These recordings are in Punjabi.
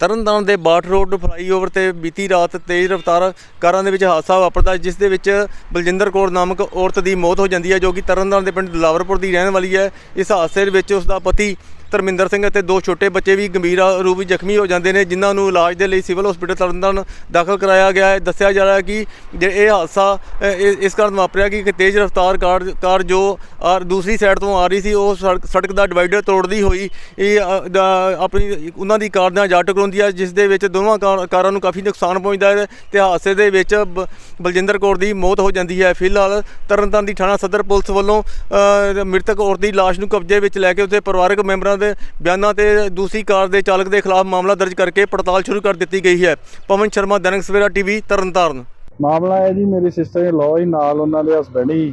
ਤਰਨਤਾਰਨ ਦੇ ਬਾਟ ਰੋਡ ਫਲਾਈਓਵਰ ਤੇ ਬੀਤੀ ਰਾਤ ਤੇਜ਼ ਰਫ਼ਤਾਰ ਕਾਰਾਂ ਦੇ ਵਿੱਚ ਹਾਦਸਾ ਵਾਪਰਦਾ, ਜਿਸ ਦੇ ਵਿੱਚ ਬਲਜਿੰਦਰ ਕੌਰ ਨਾਮਕ ਔਰਤ ਦੀ ਮੌਤ ਹੋ ਜਾਂਦੀ ਹੈ, ਜੋ ਕਿ ਤਰਨਤਾਰਨ ਦੇ ਪਿੰਡ ਦਲਾਵਰਪੁਰ ਦੀ ਰਹਿਣ ਵਾਲੀ ਹੈ। ਇਸ ਹਾਦਸੇ ਦੇ ਵਿੱਚ ਉਸ ਦਾ ਪਤੀ ਧਰਮਿੰਦਰ ਸਿੰਘ ਅਤੇ ਦੋ ਛੋਟੇ ਬੱਚੇ ਵੀ ਗੰਭੀਰ ਰੂਪ ਵਿੱਚ ਜ਼ਖਮੀ ਹੋ ਜਾਂਦੇ ਨੇ ਜਿਨ੍ਹਾਂ ਨੂੰ ਇਲਾਜ ਦੇ ਲਈ ਸਿਵਲ ਹਸਪੀਟਲ ਤਰਨਤਾਰਨ ਦਾਖਲ ਕਰਾਇਆ ਗਿਆ ਹੈ। ਦੱਸਿਆ ਜਾ ਰਿਹਾ ਹੈ ਕਿ ਜੇ ਇਹ ਹਾਦਸਾ ਅ, ਇਸ ਕਾਰਨ ਵਾਪਰਿਆ ਕਿ ਇੱਕ ਤੇਜ਼ ਰਫ਼ਤਾਰ ਕਾਰ ਕਾਰ ਜੋ ਆ ਦੂਸਰੀ ਸਾਈਡ ਤੋਂ ਆ ਰਹੀ ਸੀ ਉਹ ਸੜਕ ਸੜਕ ਦਾ ਡਿਵਾਈਡਰ ਤੋੜਦੀ ਹੋਈ ਇਹ ਆਪਣੀ ਉਹਨਾਂ ਦੀ ਕਾਰ ਨਾਲ ਜਾ ਟਕਰਾਉਂਦੀ ਹੈ ਜਿਸ ਦੇ ਵਿੱਚ ਦੋਵਾਂ ਕਾਰ- ਕਾਰਾਂ ਨੂੰ ਕਾਫੀ ਨੁਕਸਾਨ ਪਹੁੰਚਦਾ ਹੈ ਤੇ ਹਾਦਸੇ ਦੇ ਵਿੱਚ ਬ- ਬਲਜਿੰਦਰ ਕੌਰ ਦੀ ਮੌਤ ਹੋ ਜਾਂਦੀ ਹੈ। ਫਿਲਹਾਲ ਤਰਨਤਾਰਨ ਦੀ ਥਾਣਾ ਸਦਰ ਪੁਲਿਸ ਵੱਲੋਂ ਮ੍ਰਿਤਕ ਔਰਤ ਦੀ ਲਾਸ਼ ਨੂੰ ਕਬਜ਼ੇ ਵਿੱਚ ਲੈ ਕੇ ਉਸਦੇ ਪਰਿਵਾਰਕ ਮੈਂਬਰਾਂ ਦੇ ਬਿਆਨਾਂ ਤੇ ਦੂਸਰੀ ਕਾਰ ਦੇ ਚਾਲਕ ਦੇ ਖਿਲਾਫ ਮਾਮਲਾ ਦਰਜ ਕਰਕੇ ਪੜਤਾਲ ਸ਼ੁਰੂ ਕਰ ਦਿੱਤੀ ਗਈ ਹੈ। ਪਵਨ ਸ਼ਰਮਾ, ਦੈਨਿਕ ਸਵੇਰਾ ਟੀਵੀ, ਤਰਨਤਾਰਨ। ਮਾਮਲਾ ਹੈ ਜੀ, ਮੇਰੀ ਸਿਸਟਰ ਇਨ ਲਾਅ ਹੀ, ਨਾਲ ਉਹਨਾਂ ਦੇ ਹਸਬੰਡ ਹੀ,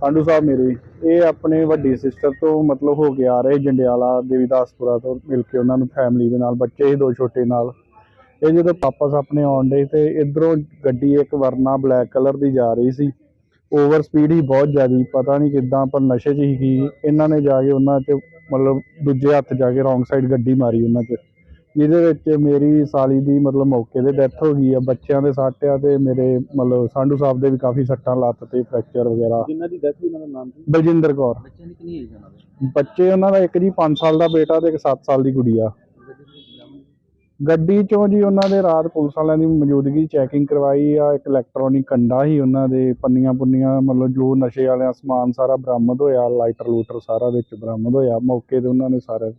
ਸਾਡੂ ਸਾਹਿਬ ਮੇਰੇ। ਇਹ ਆਪਣੇ ਵੱਡੀ ਸਿਸਟਰ ਤੋਂ ਮਤਲਬ ਹੋ ਕੇ ਆ ਰਹੇ, ਜੰਡਿਆਲਾ ਦੇਵੀਦਾਸਪੁਰਾ ਤੋਂ ਮਿਲ ਕੇ ਉਹਨਾਂ ਨੂੰ ਫੈਮਿਲੀ ਦੇ ਨਾਲ, ਬੱਚੇ ਹੀ ਦੋ ਛੋਟੇ ਨਾਲ। ਇਹ ਜਦੋਂ ਵਾਪਸ ਆਪਣੇ ਆਉਣ ਦੇ ਤੇ ਇਧਰੋਂ ਗੱਡੀ ਇੱਕ ਵਰਨਾ ਬਲੈਕ ਕਲਰ ਦੀ ਜਾ ਰਹੀ ਸੀ। ਓਵਰ ਸਪੀਡ ਹੀ ਬਹੁਤ ਜ਼ਿਆਦੀ ਪਤਾ ਨਹੀਂ ਕਿੱਦਾਂ ਪਰ ਨਸ਼ੇ 'ਚ ਹੀ ਗਈ ਇਹਨਾਂ ਨੇ ਜਾ ਕੇ ਉਹਨਾਂ 'ਚ ਮਤਲਬ ਦੂਜੇ ਹੱਥ ਜਾ ਕੇ ਰੋਂਗ ਸਾਈਡ ਗੱਡੀ ਮਾਰੀ ਉਹਨਾਂ 'ਚ। ਜਿਹਦੇ ਵਿੱਚ ਮੇਰੀ ਸਾਲੀ ਦੀ ਮਤਲਬ ਮੌਕੇ ਤੇ ਡੈਥ ਹੋ ਗਈ ਆ ਬੱਚਿਆਂ ਦੇ ਸੱਟ ਆ ਤੇ ਮੇਰੇ ਮਤਲਬ ਸਾਂਢੂ ਸਾਹਿਬ ਦੇ ਵੀ ਕਾਫੀ ਸੱਟਾਂ ਲੱਤ ਤੇ ਫ੍ਰੈਕਚਰ ਵਗੈਰਾ। ਜਿਨ੍ਹਾਂ ਦੀ ਡੈਥ ਹੋਈ ਉਹਨਾਂ ਦਾ ਨਾਮ ਕੀ? ਬਲਜਿੰਦਰ ਕੌਰ। ਬੱਚਿਆਂ ਦੀ ਕਿੰਨੀ ਏਜ ਉਹਨਾਂ ਦੇ? ਬੱਚੇ ਉਹਨਾਂ ਦਾ ਇੱਕ ਜੀ 5 ਸਾਲ ਦਾ ਬੇਟਾ ਤੇ ਇੱਕ 7 ਸਾਲ ਦੀ ਗੁੜੀਆ ਗੱਡੀ ਚੋਂ ਜੀ ਉਹਨਾਂ ਦੇ ਰਾਤ ਪੁਲਿਸ ਵਾਲਿਆਂ ਦੀ ਮੌਜੂਦਗੀ ਚੈਕਿੰਗ ਕਰਵਾਈ ਆ ਇੱਕ ਇਲੈਕਟ੍ਰੋਨਿਕ ਕੰਡਾ ਹੀ ਉਹਨਾਂ ਦੇ ਪੰਨੀਆਂ ਪੁੰਨੀਆਂ ਮਤਲਬ ਜੋ ਨਸ਼ੇ ਵਾਲਿਆਂ ਸਮਾਨ ਸਾਰਾ ਬਰਾਮਦ ਹੋਇਆ ਲਾਈਟਰ ਲੂਟਰ ਸਾਰਾ ਵਿੱਚ ਬਰਾਮਦ ਹੋਇਆ ਮੌਕੇ ਤੇ ਉਹਨਾਂ ਨੇ ਸਾਰਾ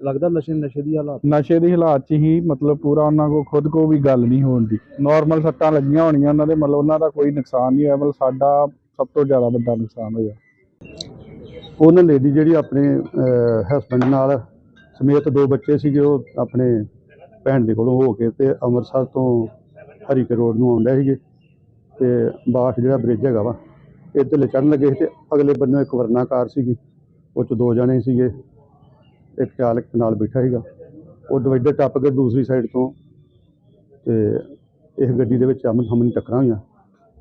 ਲੱਗਦਾ ਨਸ਼ੇ ਨਸ਼ੇ ਦੀ ਹਾਲਾਤ? ਨਸ਼ੇ ਦੀ ਹਾਲਾਤ 'ਚ ਹੀ ਮਤਲਬ ਪੂਰਾ ਉਹਨਾਂ ਕੋ ਖੁਦ ਕੋ ਵੀ ਗੱਲ ਨਹੀਂ ਹੋਣ ਦੀ। ਨਾਰਮਲ ਸੱਟਾਂ ਲੱਗੀਆਂ ਹੋਣੀਆਂ ਉਹਨਾਂ ਦੇ ਮਤਲਬ ਉਹਨਾਂ ਦਾ ਕੋਈ ਨੁਕਸਾਨ ਨਹੀਂ ਹੋਇਆ ਮਤਲਬ ਸਾਡਾ ਸਭ ਤੋਂ ਜ਼ਿਆਦਾ ਵੱਡਾ ਨੁਕਸਾਨ ਹੋਇਆ। ਉਹਨਾਂ ਲੇਡੀ ਜਿਹੜੀ ਆਪਣੇ ਹਸਬੰਡ ਨਾਲ ਸਮੇਤ ਦੋ ਬੱਚੇ ਸੀਗੇ, ਉਹ ਆਪਣੇ ਭੈਣ ਦੇ ਕੋਲੋਂ ਹੋ ਕੇ ਤੇ ਅੰਮ੍ਰਿਤਸਰ ਤੋਂ ਹਰੀਕੇ ਰੋਡ ਨੂੰ ਆਉਂਦੇ ਸੀਗੇ ਤੇ ਬਾਠ ਜਿਹੜਾ ਬ੍ਰਿਜ ਹੈਗਾ ਵਾ, ਇੱਧਰਲੇ ਚੜਨ ਲੱਗੇ ਸੀ ਤੇ ਅਗਲੇ ਬੰਨੇ ਇੱਕ ਵਰਨਾ ਕਾਰ ਸੀਗੀ, ਉਹ ਚ ਦੋ ਜਣੇ ਸੀਗੇ, ਇੱਕ ਚਾਲਕ ਨਾਲ ਬੈਠਾ ਸੀਗਾ, ਉਹ ਡਿਵਾਈਡਰ ਟੱਪ ਕੇ ਦੂਸਰੀ ਸਾਈਡ ਤੋਂ ਤੇ ਇਸ ਗੱਡੀ ਦੇ ਵਿੱਚ ਅਮਨ ਸਾਹਮਣੇ ਟੱਕਰਾਂ ਹੋਈਆਂ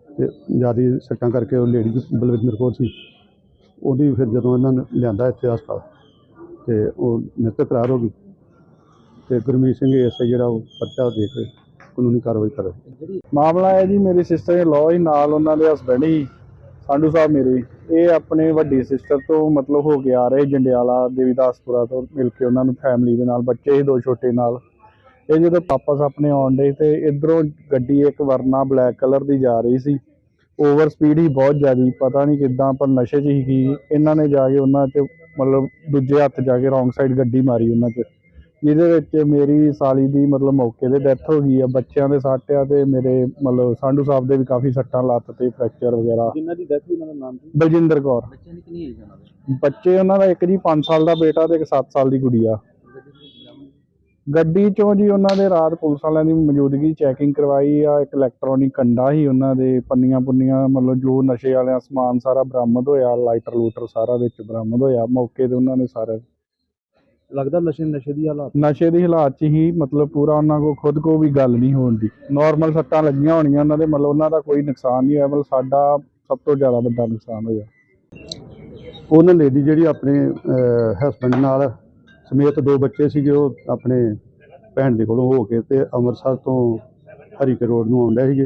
ਤੇ ਜ਼ਿਆਦਾ ਸੱਟਾਂ ਕਰਕੇ ਉਹ ਲੇਡੀ ਬਲਵਿੰਦਰ ਕੌਰ ਸੀ, ਉਹਦੀ ਫਿਰ ਜਦੋਂ ਇਹਨਾਂ ਨੇ ਲਿਆਂਦਾ ਇੱਥੇ ਹਸਪਤਾਲ। ਤੇ ਉਹ ਮ੍ਰਿਤਕ ਕਰਾਰ ਹੋ ਗਈ। ਤੇ ਗੁਰਮੀਤ ਸਿੰਘ ਐਸਆਈ ਜਿਹੜਾ ਉਹ ਪਰਚਾ ਦੇ ਕੇ ਕਾਨੂੰਨੀ ਕਾਰਵਾਈ ਕਰੇ ਮਾਮਲਾ ਹੈ ਜੀ, ਮੇਰੀ ਸਿਸਟਰ ਦੇ ਲਾਅ ਹੀ ਨਾਲ ਉਹਨਾਂ ਦੇ ਹਸਬੰਡ ਹੀ ਸਾਂਡੂ ਸਾਹਿਬ ਮੇਰੇ ਇਹ ਆਪਣੇ ਵੱਡੀ ਸਿਸਟਰ ਤੋਂ ਮਤਲਬ ਹੋ ਕੇ ਆ ਰਹੇ ਜੰਡਿਆਲਾ ਦੇਵੀਦਾਸਪੁਰਾ ਤੋਂ ਮਿਲ ਕੇ ਉਹਨਾਂ ਨੂੰ ਫੈਮਿਲੀ ਦੇ ਨਾਲ, ਬੱਚੇ ਹੀ ਦੋ ਛੋਟੇ ਨਾਲ। ਇਹ ਜਦੋਂ ਵਾਪਸ ਆਪਣੇ ਆਉਣ ਦੇ ਤੇ ਇਧਰੋਂ ਗੱਡੀ ਇੱਕ ਵਰਨਾ ਬਲੈਕ ਕਲਰ ਦੀ ਜਾ ਰਹੀ ਸੀ। ਓਵਰ ਸਪੀਡ ਹੀ ਬਹੁਤ ਜ਼ਿਆਦੀ ਪਤਾ ਨਹੀਂ ਕਿੱਦਾਂ ਪਰ ਨਸ਼ੇ 'ਚ ਹੀ ਗਈ ਇਹਨਾਂ ਨੇ ਜਾ ਕੇ ਉਹਨਾਂ 'ਚ ਮਤਲਬ ਦੂਜੇ ਹੱਥ ਜਾ ਕੇ ਰੋਂਗ ਸਾਈਡ ਗੱਡੀ ਮਾਰੀ ਉਹਨਾਂ 'ਚ। ਜਿਹਦੇ ਵਿੱਚ ਮੇਰੀ ਸਾਲੀ ਦੀ ਮਤਲਬ ਮੌਕੇ ਤੇ ਡੈਥ ਹੋ ਗਈ ਆ ਬੱਚਿਆਂ ਦੇ ਸੱਟ ਆ ਤੇ ਮੇਰੇ ਮਤਲਬ ਸਾਂਢੂ ਸਾਹਿਬ ਦੇ ਵੀ ਕਾਫੀ ਸੱਟਾਂ ਲੱਤ ਤੇ ਫ੍ਰੈਕਚਰ ਵਗੈਰਾ। ਜਿਨ੍ਹਾਂ ਦੀ ਡੈਥ ਹੋਈ ਉਹਨਾਂ ਦਾ ਨਾਮ ਕੀ? ਬਲਜਿੰਦਰ ਕੌਰ। ਬੱਚਿਆਂ ਦੀ ਕਿੰਨੀ ਏਜ ਉਹਨਾਂ ਦੇ? ਬੱਚੇ ਉਹਨਾਂ ਦਾ ਇੱਕ ਜੀ 5 ਸਾਲ ਦਾ ਬੇਟਾ ਤੇ ਇੱਕ 7 ਸਾਲ ਦੀ ਗੁੜੀਆ। ਗੱਡੀ ਚੋਂ ਜੀ ਉਹਨਾਂ ਦੇ ਰਾਤ ਪੁਲਿਸ ਵਾਲਿਆਂ ਦੀ ਮੌਜੂਦਗੀ ਚੈਕਿੰਗ ਕਰਵਾਈ ਆ ਇੱਕ ਇਲੈਕਟ੍ਰੋਨਿਕ ਕੰਡਾ ਹੀ ਉਹਨਾਂ ਦੇ ਪੰਨੀਆਂ ਪੁੰਨੀਆਂ ਮਤਲਬ ਜੋ ਨਸ਼ੇ ਵਾਲਿਆਂ ਸਮਾਨ ਸਾਰਾ ਬਰਾਮਦ ਹੋਇਆ ਲਾਈਟਰ ਲੂਟਰ ਸਾਰਾ ਵਿੱਚ ਬਰਾਮਦ ਹੋਇਆ ਮੌਕੇ ਤੇ ਉਹਨਾਂ ਨੇ ਸਾਰਾ ਲੱਗਦਾ ਨਸ਼ੇ ਨਸ਼ੇ ਦੀ ਹਾਲਾਤ। ਨਸ਼ੇ ਦੀ ਹਾਲਾਤ 'ਚ ਹੀ ਮਤਲਬ ਪੂਰਾ ਉਹਨਾਂ ਕੋ ਖੁਦ ਕੋ ਵੀ ਗੱਲ ਨਹੀਂ ਹੋਣ ਦੀ। ਨਾਰਮਲ ਸੱਟਾਂ ਲੱਗੀਆਂ ਹੋਣੀਆਂ ਉਹਨਾਂ ਦੇ ਮਤਲਬ ਉਹਨਾਂ ਦਾ ਕੋਈ ਨੁਕਸਾਨ ਨਹੀਂ ਹੋਇਆ ਮਤਲਬ ਸਾਡਾ ਸਭ ਤੋਂ ਜ਼ਿਆਦਾ ਵੱਡਾ ਨੁਕਸਾਨ ਹੋਇਆ। ਉਹਨਾਂ ਲੇਡੀ ਜਿਹੜੀ ਆਪਣੇ ਹਸਬੰਡ ਨਾਲ ਸਮੇਤ ਦੋ ਬੱਚੇ ਸੀਗੇ ਉਹ ਆਪਣੇ ਭੈਣ ਦੇ ਕੋਲੋਂ ਹੋ ਕੇ ਤੇ ਅੰਮ੍ਰਿਤਸਰ ਤੋਂ ਹਰੀਕੇ ਰੋਡ ਨੂੰ ਆਉਂਦੇ ਸੀਗੇ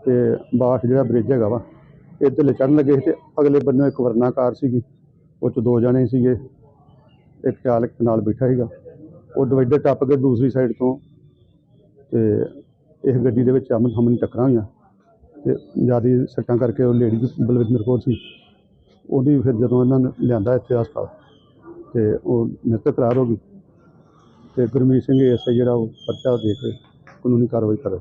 ਤੇ ਬਾਠ ਜਿਹੜਾ ਬ੍ਰਿਜ ਹੈਗਾ ਵਾ, ਇੱਧਰਲੇ ਚੜਨ ਲੱਗੇ ਸੀ ਤੇ ਅਗਲੇ ਬੰਨੇ ਇੱਕ ਵਰਨਾ ਕਾਰ ਸੀਗੀ, ਉਹ ਚ ਦੋ ਜਣੇ ਸੀਗੇ, ਇੱਕ ਚਾਲਕ ਨਾਲ ਬੈਠਾ ਸੀਗਾ, ਉਹ ਡਿਵਾਈਡਰ ਟੱਪ ਕੇ ਦੂਸਰੀ ਸਾਈਡ ਤੋਂ ਤੇ ਇਸ ਗੱਡੀ ਦੇ ਵਿੱਚ ਅਮਨ ਸਾਹਮਣੇ ਟੱਕਰਾਂ ਹੋਈਆਂ ਤੇ ਜ਼ਿਆਦਾ ਸੱਟਾਂ ਕਰਕੇ ਉਹ ਲੇਡੀ ਬਲਵਿੰਦਰ ਕੌਰ ਸੀ, ਉਹਦੀ ਫਿਰ ਜਦੋਂ ਇਹਨਾਂ ਨੇ ਲਿਆਂਦਾ ਇੱਥੇ ਹਸਪਤਾਲ। ਤੇ ਉਹ ਮ੍ਰਿਤਕ ਕਰਾਰ ਹੋ ਗਈ। ਤੇ ਗੁਰਮੀਤ ਸਿੰਘ ਐਸਆਈ ਜਿਹੜਾ ਉਹ ਪਰਚਾ ਦੇ ਕੇ ਕਾਨੂੰਨੀ ਕਾਰਵਾਈ ਕਰ